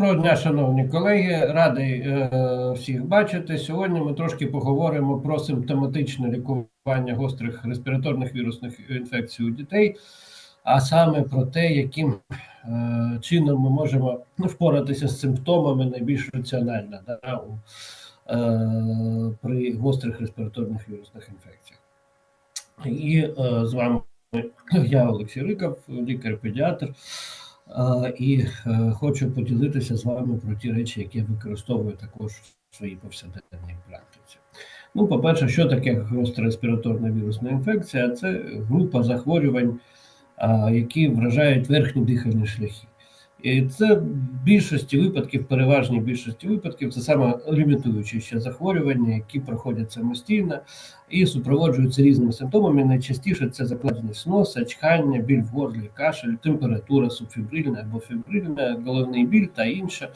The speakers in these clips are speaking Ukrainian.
Доброго дня, шановні колеги, радий е, всіх бачити. Сьогодні ми трошки поговоримо про симптоматичне лікування гострих респіраторних вірусних інфекцій у дітей, а саме про те, яким е, чином ми можемо впоратися з симптомами найбільш раціонально да, е, при гострих респіраторних вірусних інфекціях. І е, з вами я, Олексій Риков, лікар-педіатр. І е, хочу поділитися з вами про ті речі, які я використовую також в своїй повсякденній практиці. Ну, по-перше, що таке гостра респіраторна вірусна інфекція? Це група захворювань, які вражають верхні дихальні шляхи. І це в більшості випадків, переважній більшості випадків, це саме лімітуючі ще захворювання, які проходять самостійно і супроводжуються різними симптомами. Найчастіше це закладеність носа, чхання, біль в горлі, кашель, температура субфібрильна або фібрильна, головний біль та інше,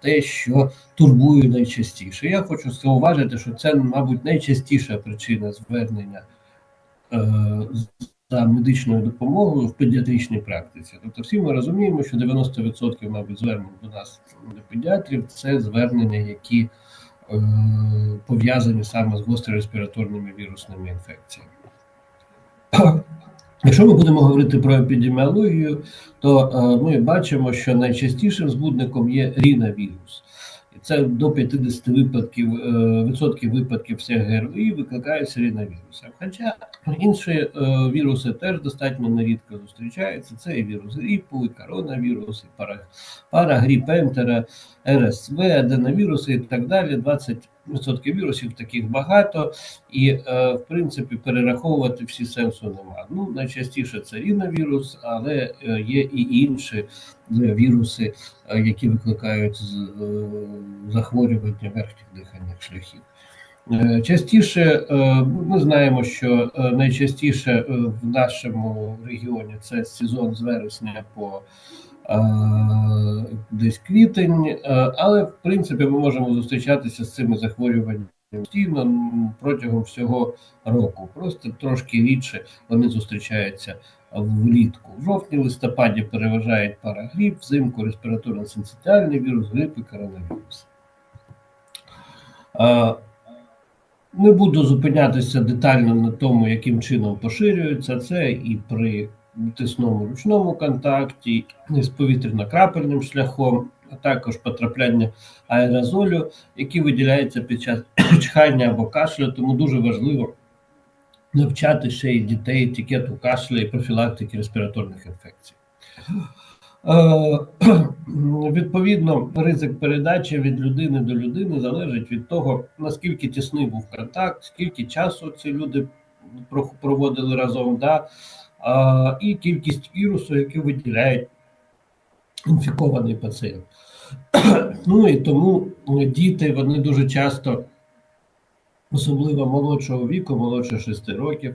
те, що турбує найчастіше. Я хочу зауважити, що це, мабуть, найчастіша причина звернення. е, за медичною допомогою в педіатричній практиці. Тобто, всі ми розуміємо, що 90% мабуть звернень до нас до педіатрів це звернення, які е, пов'язані саме з гостро-респіраторними вірусними інфекціями. Якщо ми будемо говорити про епідеміологію, то е, ми бачимо, що найчастішим збудником є ріновірус. Це до 50 випадків е, відсотків випадків всіх ГРВІ викликаються ріновірусом. Хоча інші е, віруси теж достатньо нерідко зустрічаються. Це і вірус грипу, і коронавірус, і пара, гріп, Ентера, РСВ, аденовіруси і так далі. 20% вірусів таких багато, і е, в принципі перераховувати всі сенсу немає. Ну найчастіше це ріновірус, але е, є і інші віруси, е, які викликають з- захворювання верхніх дихальних шляхів. Частіше ми знаємо, що найчастіше в нашому регіоні це сезон з вересня по десь квітень, е, але в принципі ми можемо зустрічатися з цими захворюваннями постійно протягом всього року. Просто трошки рідше вони зустрічаються влітку. В жовтні листопаді переважають парагріп, взимку респіраторно-синцитіальний вірус, грип і коронавірус. Е, Не буду зупинятися детально на тому, яким чином поширюється це і при тисному ручному контакті, з повітряно-крапельним шляхом, а також потрапляння аерозолю, який виділяється під час чхання або кашлю, тому дуже важливо навчати ще й дітей етикету кашля і профілактики респіраторних інфекцій. Е, Відповідно, ризик передачі від людини до людини залежить від того, наскільки тісний був контакт, скільки часу ці люди проводили разом, да, і кількість вірусу, який виділяють інфікований пацієнт. Ну і тому е, діти вони дуже часто, особливо молодшого віку, молодше 6 років,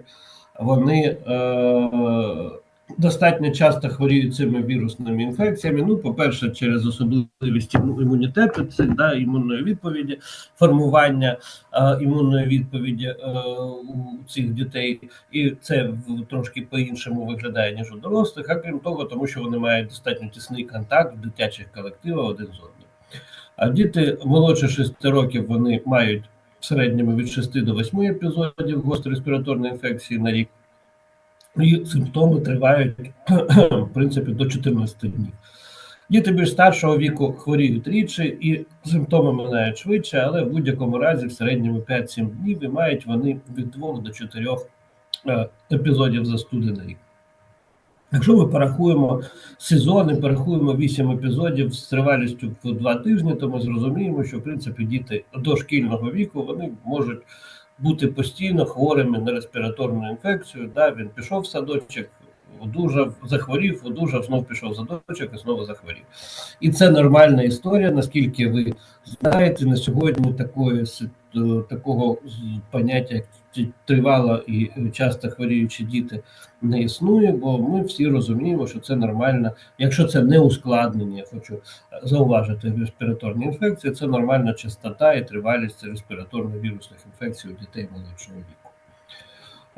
вони е, достатньо часто хворіють цими вірусними інфекціями. Ну, по-перше, через особливість імунітету, це да, імунної відповіді, формування е, імунної відповіді е, у цих дітей, і це в, трошки по-іншому виглядає, ніж у дорослих, а крім того, тому що вони мають достатньо тісний контакт в дитячих колективах один з одним. А діти молодше 6 років вони мають в середньому від 6 до 8 епізодів гостро-респіраторної інфекції на рік. І симптоми тривають в принципі до 14 днів. Діти більш старшого віку хворіють рідше і симптоми минають швидше, але в будь-якому разі в середньому 5-7 днів і мають вони від 2 до 4 е, епізодів застуди на рік. Якщо ми порахуємо сезони, порахуємо 8 епізодів з тривалістю в 2 тижні, то ми зрозуміємо, що в принципі діти дошкільного віку вони можуть бути постійно хворими на респіраторну інфекцію. Да, він пішов в садочок, одужав, захворів, одужав, знов пішов в садочок і знову захворів. І це нормальна історія, наскільки ви знаєте, на сьогодні такої, такого поняття, як тривало і е, часто хворіючі діти, не існує, бо ми всі розуміємо, що це нормально. Якщо це не ускладнення, я хочу зауважити респіраторні інфекції, це нормальна частота і тривалість респіраторно-вірусних інфекцій у дітей молодшого віку.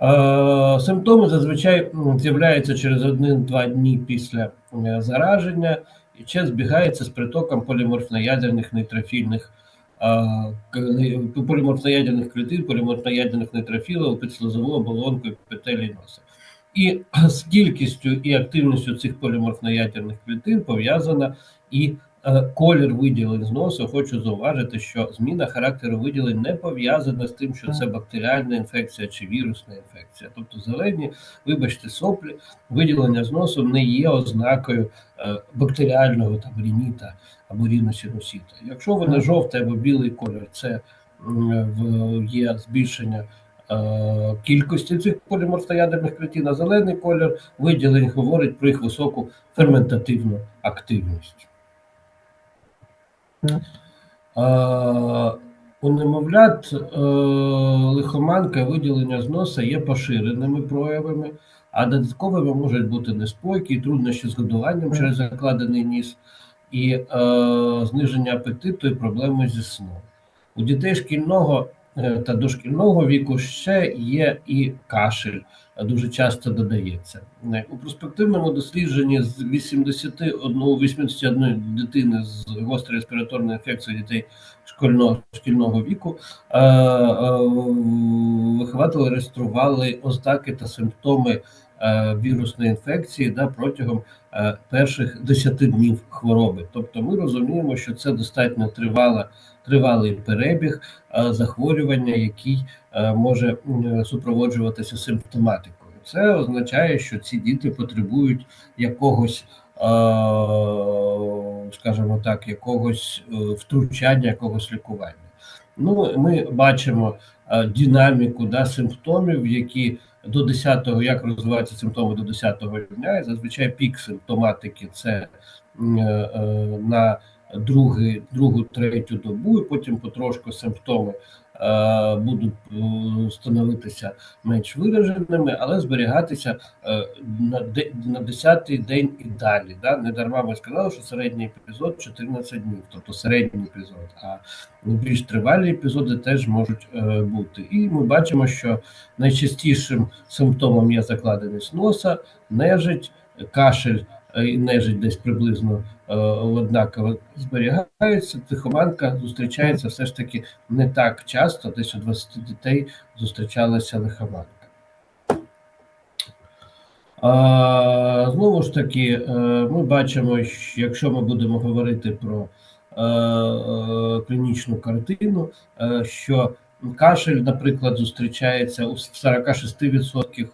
Е, Симптоми зазвичай з'являються через 1-2 дні після е, зараження, і ще збігається з притоком поліморфноядерних нейтрофільних поліморфноядерних клітин, поліморфноядерних нейтрофілів підслизову оболонку петелі носа. І з кількістю і активністю цих поліморфноядерних клітин пов'язана і колір виділень з носу. Хочу зауважити, що зміна характеру виділень не пов'язана з тим, що це бактеріальна інфекція чи вірусна інфекція. Тобто зелені, вибачте, соплі, виділення з носу не є ознакою е, бактеріального там рініта або ріносінусіта. Якщо вони жовтий або білий колір, це є збільшення е, кількості цих поліморфноядерних клітин, а зелений колір виділень говорить про їх високу ферментативну активність. У немовлят е, лихоманка і виділення з носа є поширеними проявами, а додатковими можуть бути неспойки, труднощі з годуванням через закладений ніс, і е, зниження апетиту і проблеми зі сном. У дітей шкільного та дошкільного віку ще є і кашель, е, дуже часто додається. Е, У проспективному дослідженні з 81, 81 дитини з гострою респіраторною інфекцією дітей шкільного, шкільного віку е, е, вихователі реєстрували ознаки та симптоми е, вірусної інфекції да, протягом е, перших 10 днів хвороби. Тобто ми розуміємо, що це достатньо тривала, тривалий перебіг е, захворювання, який е, може супроводжуватися симптоматикою. Це означає, що ці діти потребують якогось, е, скажімо так, якогось е, втручання, якогось лікування. Ну, ми бачимо е, динаміку да, симптомів, які до 10-го, як розвиваються симптоми до 10-го дня, і зазвичай пік симптоматики це е, е, на другу, другу, третю добу, і потім потрошку симптоми будуть е, становитися менш вираженими, але зберігатися е, на, де- на 10-й день і далі. Да? Не дарма ми сказали, що середній епізод 14 днів, тобто середній епізод. А більш тривалі епізоди теж можуть е, бути. І ми бачимо, що найчастішим симптомом є закладеність носа, нежить, кашель е, і нежить десь приблизно е, однаково зберігаються. Тихоманка зустрічається все ж таки не так часто, десь у 20 дітей зустрічалася лихоманка. Знову ж таки, е, ми бачимо, що якщо ми будемо говорити про е, е, клінічну картину, е, що кашель, наприклад, зустрічається у 46% е,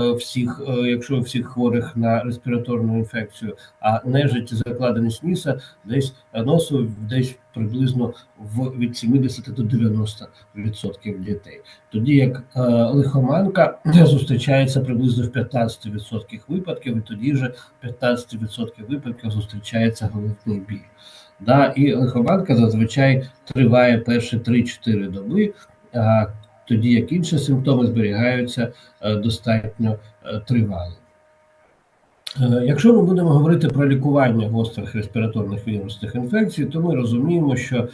всіх, е, якщо всіх хворих на респіраторну інфекцію, а нежить закладеність ніса десь е, носу десь приблизно в від 70 до 90% дітей. Тоді як е, лихоманка зустрічається приблизно в 15% випадків, і тоді же в 15% випадків зустрічається головний біль. Да, і лихоманка зазвичай триває перші 3-4 доби, тоді як інші симптоми зберігаються е, достатньо е, тривало. Е, Якщо ми будемо говорити про лікування гострих респіраторних вірусних інфекцій, то ми розуміємо, що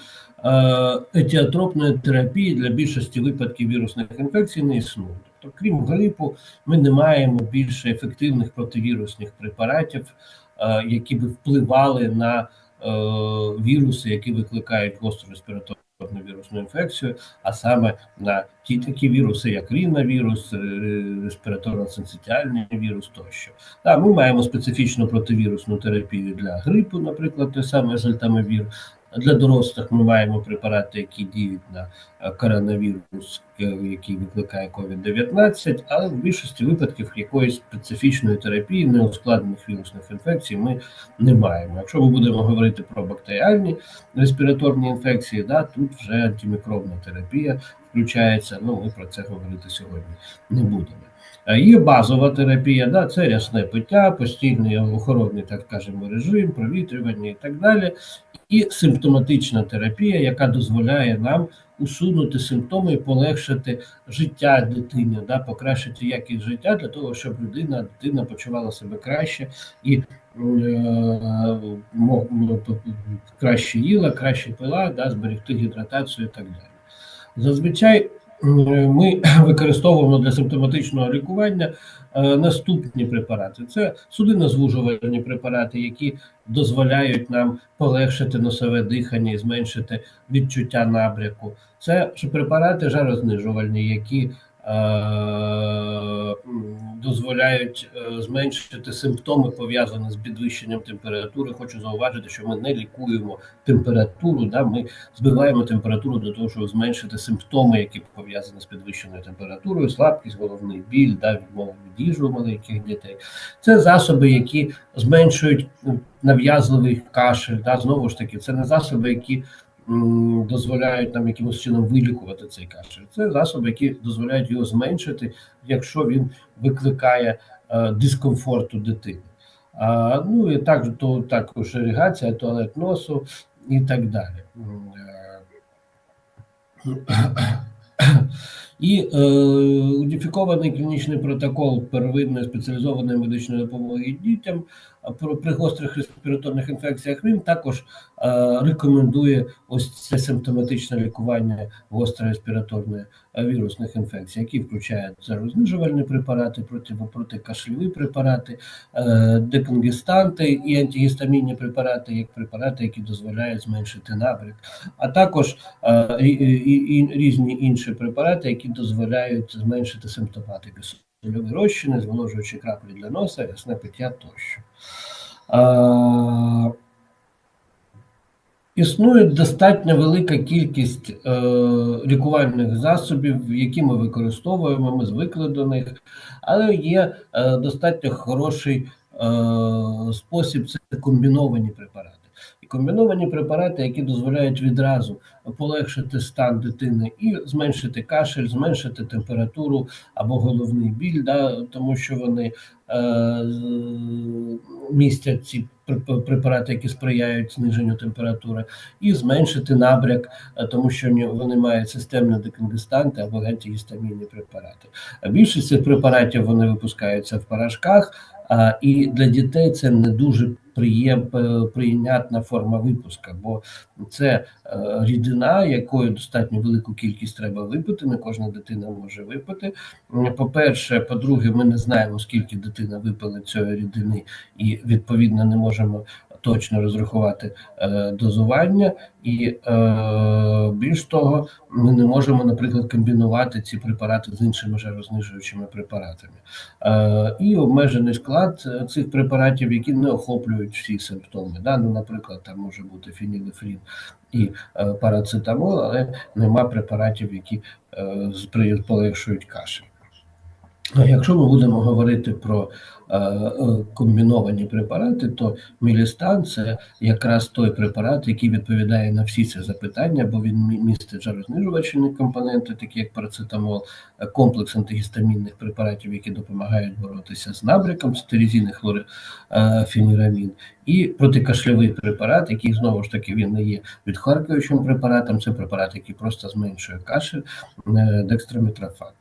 етіотропної терапії для більшості випадків вірусних інфекцій не існує. Тобто, крім грипу, ми не маємо більше ефективних противірусних препаратів, які би впливали на віруси, які викликають гостру респіраторну вірусну інфекцію, а саме на ті такі віруси, як ріновірус, е, респіраторно-сенситіальний вірус тощо. Так, ми маємо специфічну противірусну терапію для грипу, наприклад, той самий зальтамивір. Для дорослих ми маємо препарати, які діють на е, коронавірус, е, який викликає COVID-19, але в більшості випадків якоїсь специфічної терапії неускладнених вірусних інфекцій ми не маємо. Якщо ми будемо говорити про бактеріальні респіраторні інфекції, да, тут вже антимікробна терапія включається. Ну, ми про це говорити сьогодні не будемо. Е, Є базова терапія, да, це рясне пиття, постійний охоронний, так скажемо, режим, провітрювання і так далі. І симптоматична терапія, яка дозволяє нам усунути симптоми і полегшити життя дитині, да, покращити якість життя для того, щоб людина дитина почувала себе краще і е, краще їла, краще пила, да, зберегти гідратацію і так далі. Зазвичай ми використовуємо для симптоматичного лікування е, наступні препарати: це судинозвужувальні препарати, які дозволяють нам полегшити носове дихання і зменшити відчуття набряку. Це препарати жарознижувальні, які е, дозволяють е, зменшити симптоми, пов'язані з підвищенням температури. Хочу зауважити, що ми не лікуємо температуру, да, ми збиваємо температуру для того, щоб зменшити симптоми, які пов'язані з підвищеною температурою, слабкість, головний біль, да, відмова від їжі у маленьких дітей. Це засоби, які зменшують нав'язливий кашель. Да, знову ж таки, це не засоби, які дозволяють нам якимось чином вилікувати цей кашель. Це засоби, які дозволяють його зменшити, якщо він викликає е, дискомфорт у дитини. А, ну і так, то також іригація, туалет носу і так далі. Е, І е, уніфікований клінічний протокол первинної спеціалізованої медичної допомоги дітям при гострих респіраторних інфекціях він також е, рекомендує ось це симптоматичне лікування гострої респіраторної е, вірусних інфекцій, які включають знижувальні препарати, проти, протикашльові препарати, е, деконгестанти і антигістамінні препарати, як препарати, які дозволяють зменшити набряк, а також різні інші препарати, які дозволяють зменшити симптоматику сольові розчини, зволожуючи краплі для носа, ясне пиття тощо. А, Існує достатньо велика кількість е, лікувальних засобів, які ми використовуємо, ми звикли до них, але є е, достатньо хороший е, спосіб це комбіновані препарати. Комбіновані препарати, які дозволяють відразу полегшити стан дитини і зменшити кашель, зменшити температуру або головний біль, да, тому що вони е, містять ці препарати, які сприяють зниженню температури, і зменшити набряк, е, тому що вони мають системні деконгестанти або антигістамінні препарати. Більшість цих препаратів вони випускаються в порошках, а, і для дітей це не дуже прийнятна форма випуска, бо це е, рідина, якою достатньо велику кількість треба випити. Не кожна дитина може випити. По-перше, по-друге, ми не знаємо, скільки дитина випила цієї рідини, і відповідно не можемо точно розрахувати е, дозування, і е, більш того, ми не можемо, наприклад, комбінувати ці препарати з іншими жарознижуючими препаратами. Е, І обмежений склад цих препаратів, які не охоплюють всі симптоми. Да? Ну, Наприклад, там може бути фенілефрін і е, парацетамол, але нема препаратів, які е, полегшують кашель. Якщо ми будемо говорити про е, е, комбіновані препарати, то мілістан це якраз той препарат, який відповідає на всі ці запитання, бо він містить жарознижувачні компоненти, такі як парацетамол, е, комплекс антигістамінних препаратів, які допомагають боротися з набряком, стеризійний хлорфенірамін, і протикашльовий препарат, який знову ж таки він не є відхаркуючим препаратом, це препарат, який просто зменшує кашель, декстромітрофан. Е,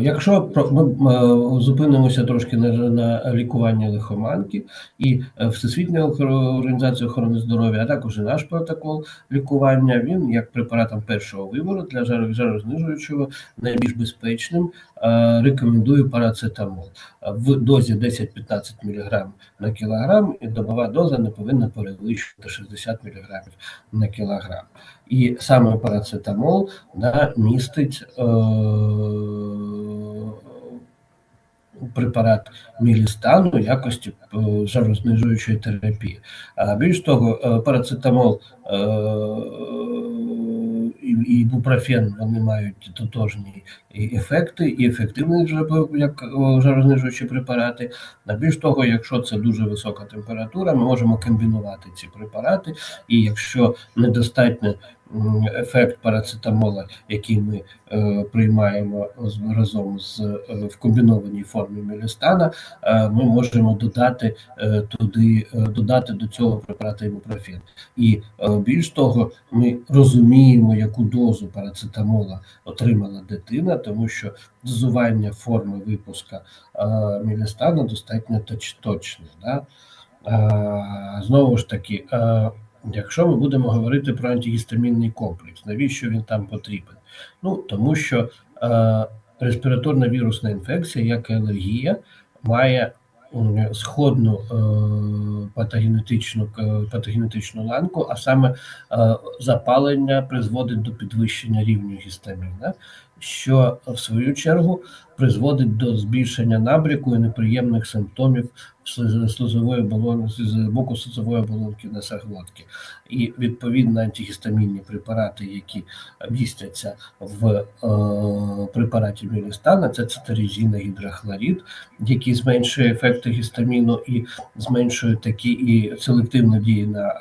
якщо ми е, зупинимося трошки на, на лікуванні лихоманки і е, Всесвітня організація охорони здоров'я, а також і наш протокол лікування, він як препаратом першого вибору для жарознижуючого найбільш безпечним рекомендую парацетамол в дозі 10-15 мг на кілограм, і добова доза не повинна перевищувати 60 мг на кілограм. І саме парацетамол да, містить е, препарат мілістану якості е, жарознижуючої терапії. А більш того, е, парацетамол е, і ібупрофен вони мають тотожні ефекти і ефективні як жарознижуючі препарати. А більш того, якщо це дуже висока температура, ми можемо комбінувати ці препарати, і якщо недостатньо ефект парацетамола, який ми е, приймаємо разом з е, в комбінованій формі мелістана, е, ми можемо додати е, туди, е, додати до цього препарата ібупрофен. І е, більш того, ми розуміємо, яку дозу парацетамола отримала дитина, тому що дозування форми випуска е, мелістану достатньо точ, точне. Да? Е, знову ж таки. Е, якщо ми будемо говорити про антигістамінний комплекс, навіщо він там потрібен? Ну, тому що е, респіраторна вірусна інфекція, як і алергія, має сходну е, патогенетичну, е, патогенетичну ланку, а саме е, запалення призводить до підвищення рівню гістаміна, що в свою чергу призводить до збільшення набряку і неприємних симптомів слизової оболонки з боку слизової оболонки носоглотки. І відповідно антигістамінні препарати, які містяться в е, препараті Мілістана, це цитаризина гідрохлорид, який зменшує ефекти гістаміну і зменшує такі і селективно діє на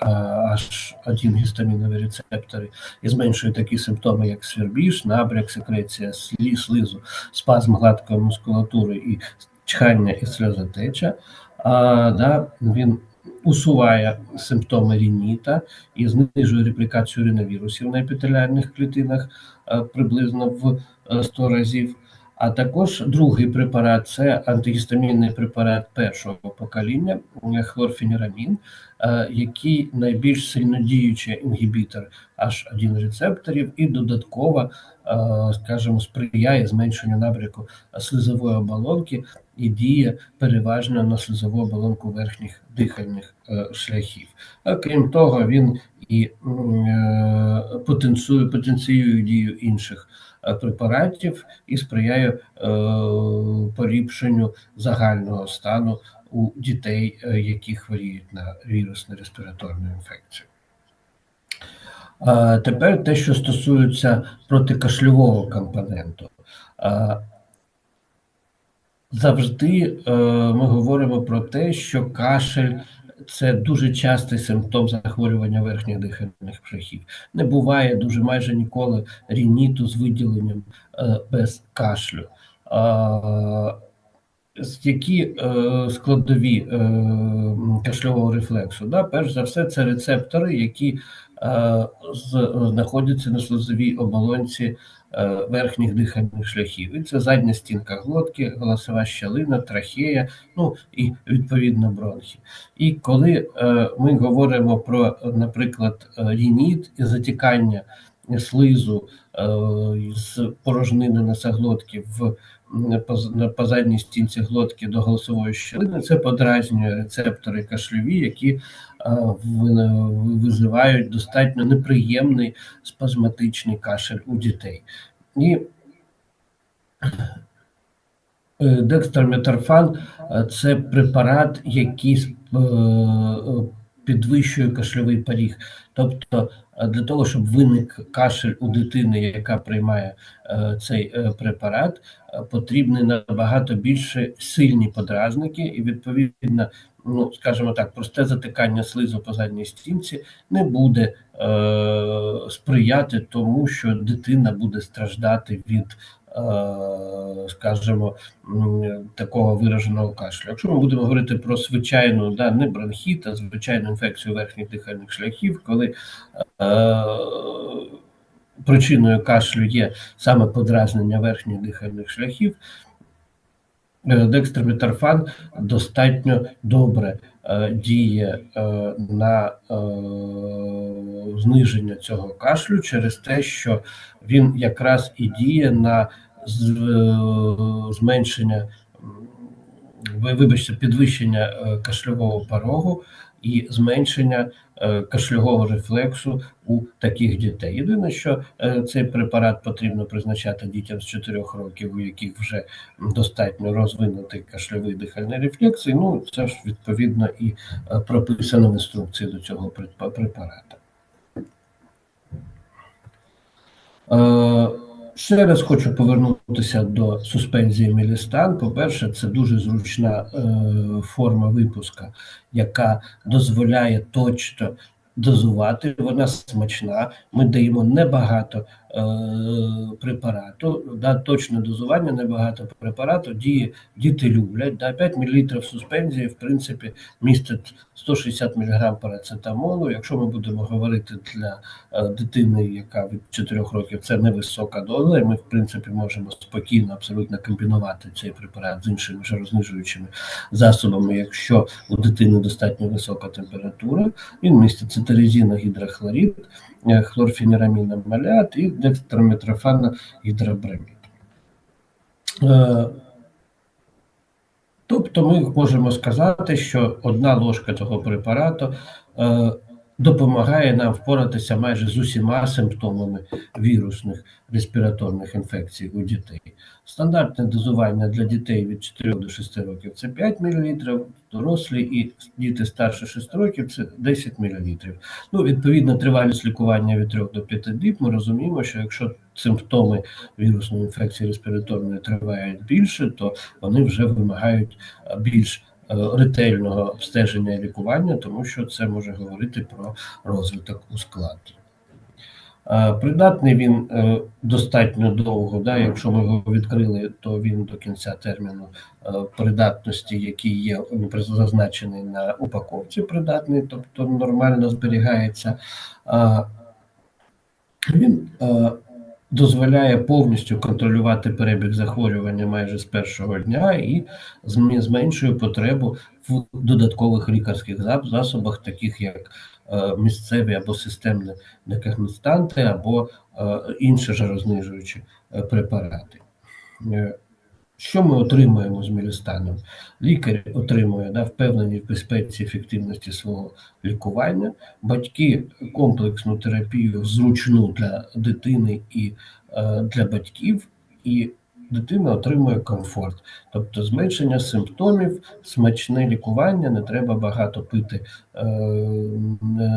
H1 гістамінові рецептори, і зменшує такі симптоми, як свербіж, набряк, секреція слизу, спазм гладкої мускулатури і чхання і сльозотеча. А, да, він усуває симптоми рініта і знижує реплікацію ріновірусів на епітеліальних клітинах е, приблизно в е, 100 разів. А також другий препарат це антигістамінний препарат першого покоління е, хлорфенірамін, е, який найбільш сильнодіючий інгібітор H1 рецепторів і додатково, е, скажімо, сприяє зменшенню набряку слизової оболонки і діє переважно на слизову оболонку верхніх дихальних е, шляхів. А крім того, він і е, потенціює, потенціює дію інших е, препаратів і сприяє е, поліпшенню загального стану у дітей, е, які хворіють на вірусну респіраторну інфекцію. Тепер те, що стосується протикашльового компоненту. Завжди е, ми говоримо про те, що кашель це дуже частий симптом захворювання верхніх дихальних шляхів. Не буває дуже майже ніколи рініту з виділенням е, без кашлю. Які е, складові кашльового рефлексу? Перш за все, це рецептори, які е, знаходяться на слизовій оболонці е, верхніх дихальних шляхів. І це задня стінка глотки, голосова щелина, трахея, ну і відповідно бронхи. І коли е, ми говоримо про, наприклад, рініт і затікання слизу з порожнини носоглотки в по, задній стінці глотки до голосової щелини, це подразнює рецептори кашльові, які визивають достатньо неприємний спазматичний кашель у дітей. І е, декстраметорфан е, це препарат, який е, підвищує кашльовий поріг. Тобто для того, щоб виник кашель у дитини, яка приймає е, цей препарат, потрібні набагато більше сильні подразники, і відповідно, ну скажімо так, просте затикання слизу по задній стінці не буде е, сприяти тому, що дитина буде страждати від. е, Скажімо, такого вираженого кашлю. Якщо ми будемо говорити про звичайну, да, не бронхіт, а звичайну інфекцію верхніх дихальних шляхів, коли е, причиною кашлю є саме подразнення верхніх дихальних шляхів, е, декстраметорфан достатньо добре е, діє е, на зниження цього кашлю через те, що він якраз і діє на зменшення, вибачте, підвищення кашльового порогу і зменшення е, кашльового рефлексу у таких дітей. Єдине, що е, цей препарат потрібно призначати дітям з 4 років, у яких вже достатньо розвинутий кашльовий дихальний рефлекс, і ну це ж відповідно і е, прописано в інструкції до цього препарата. Ще раз хочу повернутися до суспензії Мілістан. По-перше, це дуже зручна е, форма випуска, яка дозволяє точно дозувати. Вона смачна. Ми даємо небагато препарату. Да, точне дозування, небагато препарату. Діє, діти люблять. Да, 5 мл суспензії, в принципі, містить 160 мг парацетамолу. Якщо ми будемо говорити для е, дитини, яка від 4 років, це невисока доза, і ми, в принципі, можемо спокійно абсолютно комбінувати цей препарат з іншими жарознижуючими засобами, якщо у дитини достатньо висока температура. Він містить цитаризіногідрохлорид, е, хлорфенераміномалят і декстромітрофаногідробремід. Е, Тобто ми можемо сказати, що одна ложка цього препарату е, допомагає нам впоратися майже з усіма симптомами вірусних респіраторних інфекцій у дітей. Стандартне дозування для дітей від 4 до 6 років це 5 мл, дорослі і діти старше 6 років це 10 мл. Ну, відповідно, тривалість лікування від 3 до 5 діб. Ми розуміємо, що якщо симптоми вірусної інфекції респіраторної тривають більше, то вони вже вимагають більш ретельного обстеження і лікування, тому що це може говорити про розвиток ускладнень. Е, Придатний він е, достатньо довго, да, якщо ми його відкрили, то він до кінця терміну е, придатності, який є зазначений на упаковці, придатний, тобто нормально зберігається. Він е, дозволяє повністю контролювати перебіг захворювання майже з першого дня і зменшує потребу в додаткових лікарських засобах, таких як е, місцеві або системні декагнистанти, або е, інші жарознижуючі е, препарати. Що ми отримуємо з мілістаном? Лікар отримує да, впевненість в безпеці ефективності свого лікування. Батьки комплексну терапію зручну для дитини і е, для батьків, і дитина отримує комфорт, тобто зменшення симптомів, смачне лікування, не треба багато пити е,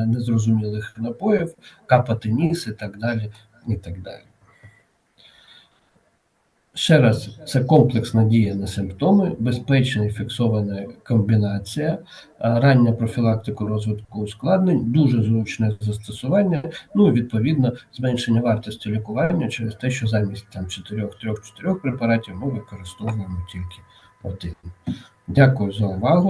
незрозумілих напоїв, капати ніс і так далі. І так далі. Ще раз, це комплексна дія на симптоми, безпечна і фіксована комбінація, рання профілактику розвитку ускладнень, дуже зручне застосування, ну і відповідно зменшення вартості лікування через те, що замість там 4-3-4 препаратів ми використовуємо тільки один. Дякую за увагу.